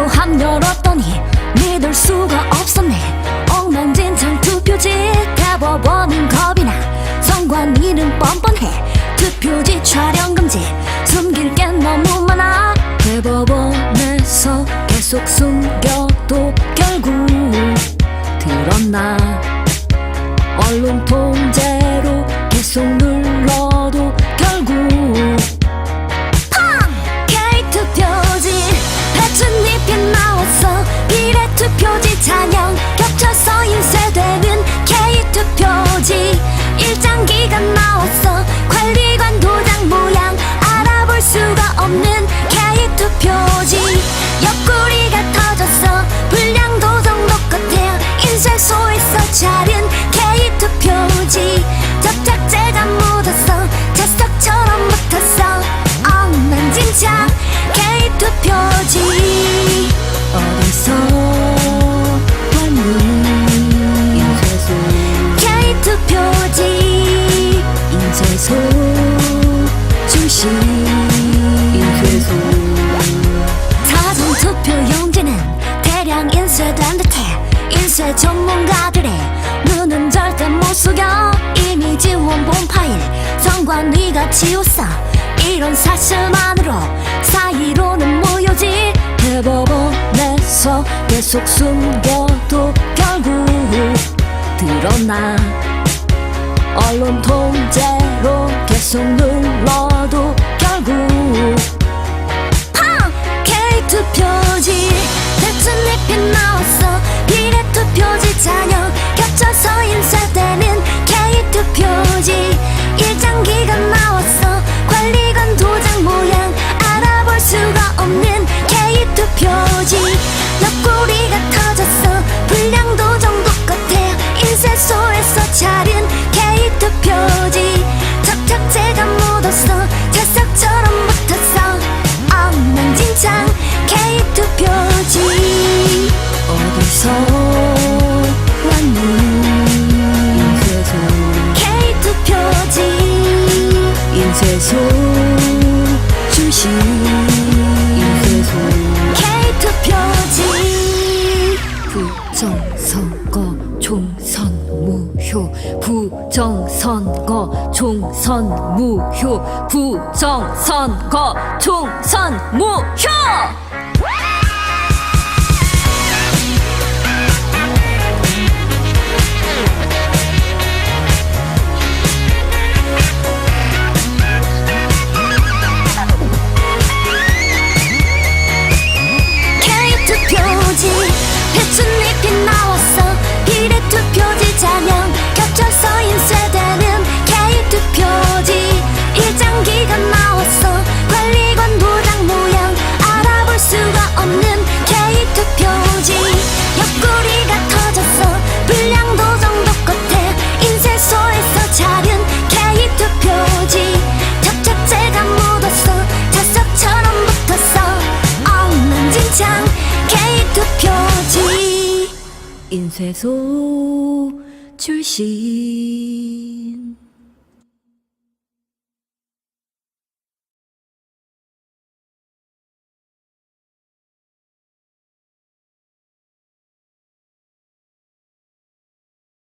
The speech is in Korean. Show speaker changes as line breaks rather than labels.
표함 열었더니 믿을 수가 없었네. 엉망진창 투표지 대법원은 겁이 나. 선관위는 뻔뻔해. 투표지 촬영 금지. 숨길 게 너무 많아. 대법원에서 계속 숨겨도 결국 들었나? 언론 통제로 계속 눌러도 결국 소지 잘 속여. 이미 지운 본파일. 성관위가 치우사. 이런 사실만으로 사이로는 모여질 대법원에서 계속 숨겨도 결국 드러나. 언론 통제로 계속 누 캐릭터 표지. 부정선거 총선 무효. 부정선거 총선 무효. 부정선거 총선 무효. 인쇄소 출시.